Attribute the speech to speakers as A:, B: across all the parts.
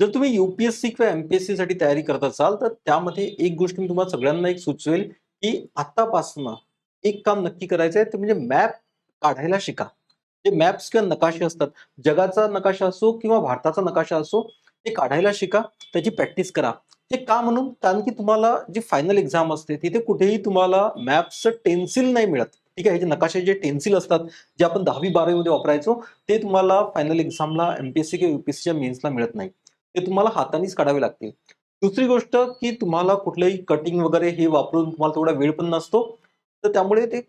A: जर तुम्ही युपीएससी किंवा एमपीएससी साठी तयारी करत असाल तर त्यामध्ये एक गोष्ट मी तुम्हाला सगळ्यांना एक सुचवेल की आतापासून एक काम नक्की करायचं आहे ते म्हणजे मॅप काढायला शिका. जे मॅप्स किंवा नकाशे असतात जगाचा नकाशा असो किंवा भारताचा नकाशा असो ते काढायला शिका त्याची प्रॅक्टिस करा. ते का म्हणून? कारण की तुम्हाला जी फायनल एक्झाम असते तिथे कुठेही तुम्हाला मॅप्सचं टेन्सिल नाही मिळत. ठीक आहे हे जे नकाशे जे टेन्सिल असतात जे आपण दहावी बारावीमध्ये वापरायचो ते तुम्हाला फायनल एक्झामला एमपीएससी किंवा युपीएससीच्या मेन्सला मिळत नाही. ते तुम्हाला हातानेच काढावे लागतील. दुसरी गोष्ट की तुम्हाला कुठलंही कटिंग वगैरे हे वापरून तुम्हाला तेवढा वेळ पण नसतो. तर त्यामुळे ते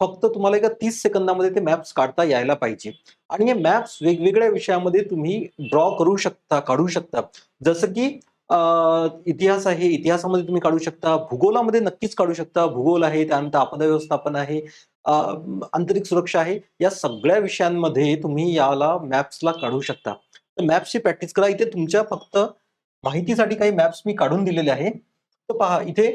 A: फक्त तुम्हाला एका तीस सेकंदामध्ये ते मॅप्स काढता यायला पाहिजे. आणि हे मॅप्स वेगवेगळ्या विषयामध्ये तुम्ही ड्रॉ करू शकता काढू शकता. जसं की इतिहास आहे इतिहासामध्ये तुम्ही काढू शकता. भूगोलामध्ये नक्कीच काढू शकता. भूगोल आहे त्यानंतर आपदा व्यवस्थापन आहे आंतरिक सुरक्षा आहे. या सगळ्या विषयांमध्ये तुम्ही याला मॅप्सला काढू शकता. मॅप्सची प्रॅक्टिस करा. इथे तुमच्या फक्त माहितीसाठी काही मॅप्स मी काढून दिलेले आहे. तर पहा इथे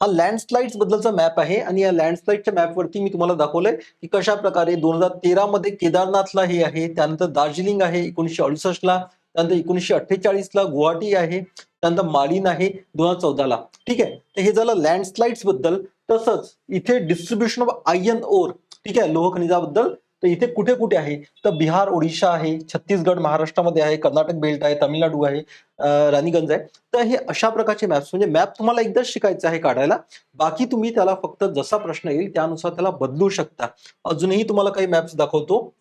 A: हा लँडस्लाइड्स बद्दलचा मॅप आहे आणि या लँडस्लाइडच्या मॅपवरती मी तुम्हाला दाखवलंय की कशा प्रकारे दोन हजार तेरा मध्ये केदारनाथला हे आहे त्यानंतर दार्जिलिंग आहे एकोणीसशे अडुसष्टला त्यानंतर एकोणीसशे अठ्ठेचाळीस ला गुवाहाटी आहे त्यानंतर मालिन आहे दोन हजार चौदाला ठीक आहे? तर हे झालं लँडस्लाइड्सबद्दल. तसंच इथे डिस्ट्रीब्युशन ऑफ आयन ओर ठीक आहे? लोह खनिजाबद्दल तर इथे कुठे कुठे आहे? तर बिहार ओडिशा आहे छत्तीसगड महाराष्ट्रामध्ये आहे कर्नाटक बेल्ट आहे तामिळनाडू आहे राणीगंज आहे. तर हे अशा प्रकारचे मॅप्स म्हणजे मॅप तुम्हाला एकदाच शिकायचं आहे काढायला. बाकी तुम्ही त्याला फक्त जसा प्रश्न येईल त्यानुसार त्याला बदलू शकता. अजूनही तुम्हाला काही मॅप्स दाखवतो.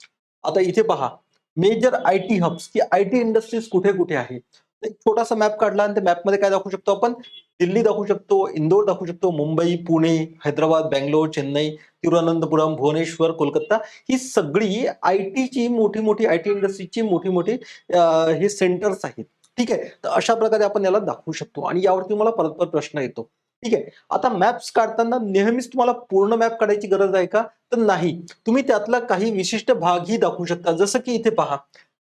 A: आता इथे पहा. मेजर आय टी हब्स की आय टी इंडस्ट्रीज कुठे कुठे आहे? एक छोटासा मॅप काढला आणि त्या मॅपमध्ये काय दाखवू शकतो आपण? दिल्ली दाखवू शकतो इंदोर दाखवू शकतो मुंबई पुणे हैदराबाद बँगलोर चेन्नई तिरुअनंतपुरम भुवनेश्वर कोलकाता ही सगळी आय टीची मोठी मोठी आय टी इंडस्ट्रीची मोठी मोठी हे सेंटर्स आहेत. ठीक आहे? तर अशा प्रकारे आपण याला दाखवू शकतो. आणि यावरती तुम्हाला परत परत प्रश्न येतो. ठीक आहे? आता मॅप्स काढताना नेहमीच तुम्हाला पूर्ण मॅप काढायची गरज आहे का? तर नाही. तुम्ही त्यातला काही विशिष्ट भागही दाखवू शकता. जसं की इथे पहा.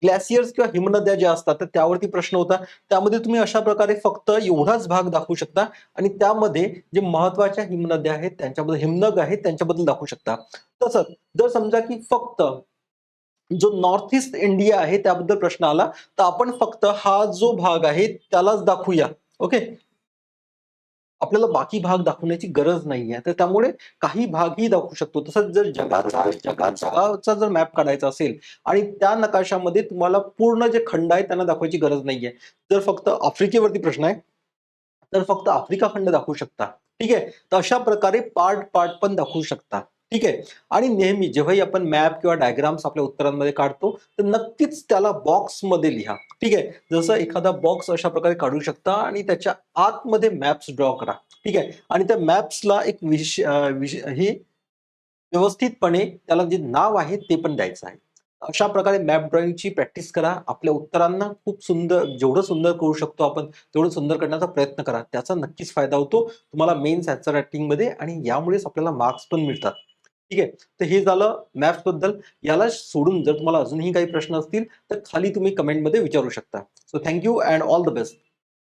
A: ग्लॅसियर्स किंवा हिमनद्या ज्या असतात तर त्यावरती प्रश्न होता. त्यामध्ये तुम्ही अशा प्रकारे फक्त एवढाच भाग दाखवू शकता आणि त्यामध्ये जे महत्त्वाच्या हिमनद्या आहेत त्यांच्याबद्दल हिमनग आहेत त्यांच्याबद्दल दाखवू शकता. तसंच जर समजा की फक्त जो नॉर्थ ईस्ट इंडिया आहे त्याबद्दल प्रश्न आला तर आपण फक्त हा जो भाग आहे त्यालाच दाखवूया. ओके? आपल्याला बाकी भाग दाखवण्याची गरज नाहीये. तर त्यामुळे काही भागही दाखवू शकतो. तसंच जर जगाचा जगाचा जर मॅप काढायचा असेल आणि त्या नकाशामध्ये तुम्हाला पूर्ण जे खंड आहे त्यांना दाखवायची गरज नाहीये. जर फक्त आफ्रिकेवरती प्रश्न आहे तर फक्त आफ्रिका खंड दाखवू शकता. ठीक आहे? तर अशा प्रकारे पार्ट पार्ट पण दाखवू शकता. ठीक आहे? आणि नेहमी जेव्हाही आपण मॅप किंवा डायग्राम्स आपल्या उत्तरांमध्ये काढतो तर नक्कीच त्याला बॉक्समध्ये लिहा. ठीक आहे? जसं एखादा बॉक्स अशा प्रकारे काढू शकता आणि त्याच्या आतमध्ये मॅप्स ड्रॉ करा. ठीक आहे? आणि त्या मॅप्सला एक विश हे व्यवस्थितपणे त्याला जे नाव आहे ते पण द्यायचं आहे. अशा प्रकारे मॅप ड्रॉइंगची प्रॅक्टिस करा. आपल्या उत्तरांना खूप सुंदर जेवढं सुंदर करू शकतो आपण तेवढं सुंदर करण्याचा प्रयत्न करा. त्याचा नक्कीच फायदा होतो. तुम्हाला मेन्स ॲन्सर रायटिंगमध्ये आणि यामुळेच आपल्याला मार्क्स पण मिळतात. ठीक आहे? तर हे झालं मॅप्सबद्दल. याला सोडून जर तुम्हाला अजूनही काही प्रश्न असतील तर खाली तुम्ही कमेंटमध्ये विचारू शकता. So thank you and all the best